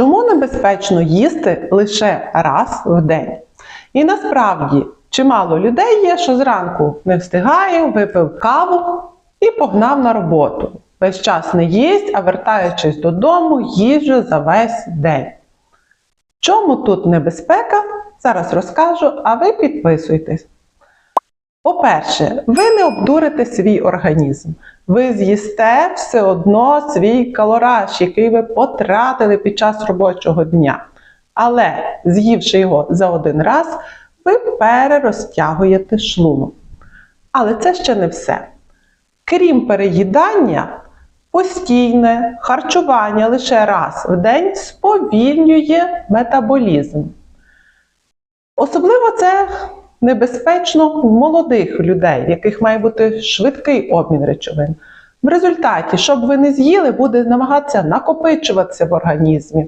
Чому небезпечно їсти лише раз в день? І насправді чимало людей є, що зранку не встигає, випив каву і погнав на роботу. Весь час не їсть, а вертаючись додому, їжджу за весь день. Чому тут небезпека? Зараз розкажу, а ви підписуйтесь. По-перше, ви не обдурите свій організм. Ви з'їсте все одно свій калораж, який ви потратили під час робочого дня. Але з'ївши його за один раз, ви перерозтягуєте шлунок. Але це ще не все. Крім переїдання, постійне харчування лише раз в день сповільнює метаболізм. Особливо це небезпечно в молодих людей, в яких має бути швидкий обмін речовин. В результаті, щоб ви не з'їли, буде намагатися накопичуватися в організмі.